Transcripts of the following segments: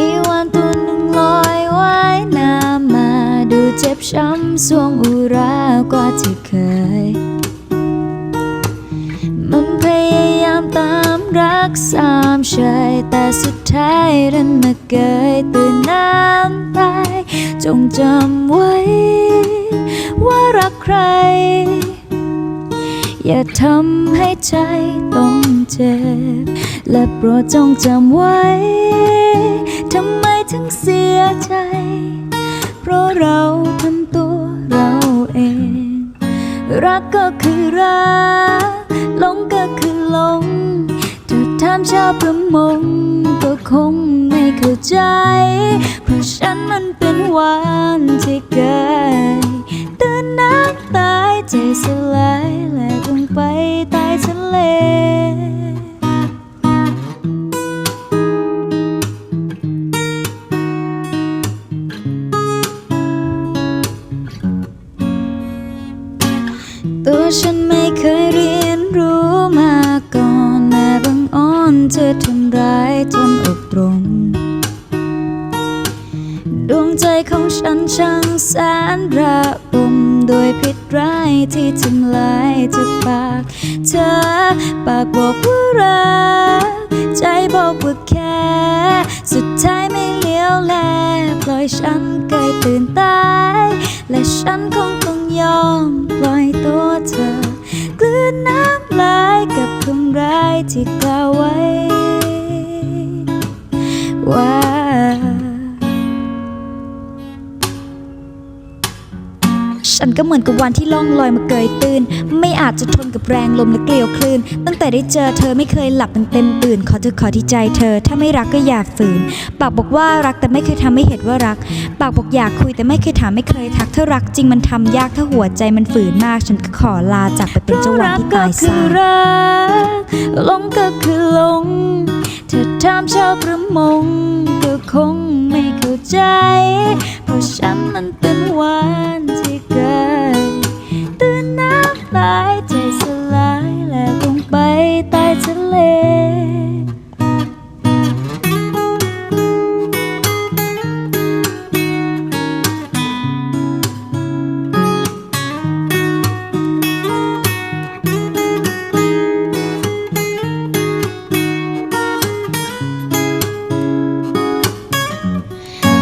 มีวันตัวหนึ่งลอยว่ายน้ำมาดูเจ็บช้ำสวงอุรากว่าที่เคย มันพยายามตามรักสามชายแต่สุดท้ายรันมาเกยตื่นน้ำตายจงจำไว้ ว่ารักใคร อย่าทำให้ใจต้องเจ็บ และโปรดจงจำไว้ ถึงเสียใจ เพราะเราทำตัวเราเอง รักก็คือรักหลงก็คือหลงถ้าถามชาวประมงก็คงไม่เข้าใจ เพราะฉันมันเป็นหวานที่เกยตื่นน้ำตายใจสลาย ตัวฉันไม่เคยเรียนรู้มาก่อนแม้บังอ่อนเธอทำร้ายจนอกตรง ดวงใจของฉันช่างแสนระบมโดยพิษร้ายที่ทำลายจากปาก เธอปากบอกว่ารัก ใจบอกว่าแค่ สุดท้ายไม่เลี้ยวแลปล่อยฉันเกยตื่นตาย และฉันคง ยอมปล่อยตัวเธอกลืนน้ำลายกับคำร้ายที่กล่าวไว้ว่า ฉันก็เหมือนกับวันที่ล่องลอยมาเกยตื่น ไม่อาจจะทนกับแรงลมและเกลียวคลื่น ตั้งแต่ได้เจอเธอไม่เคยหลับมันเต็มตื่น ขอเธอขอที่ใจเธอ ถ้าไม่รักก็อย่าฝืน ปากบอกว่ารักแต่ไม่เคยทำให้เห็นว่ารัก ปากบอกอยากคุยแต่ไม่เคยถามไม่เคยทัก ถ้ารักจริงมันทำยากถ้าหัวใจมันฝืนมาก ฉันก็ขอลาจากไปเป็นเจ้าวันที่ตายซารักลงก็คือลง เธอถามชาวประมงก็คงไม่เข้าใจ เล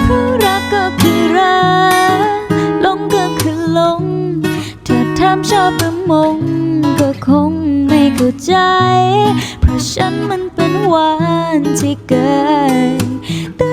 เพราะรักก็คือรักหลงก็คือหลงเธอถามชอบประมงก็คงไม่เข้าใจ ฉันมันเป็นหวานที่เกิน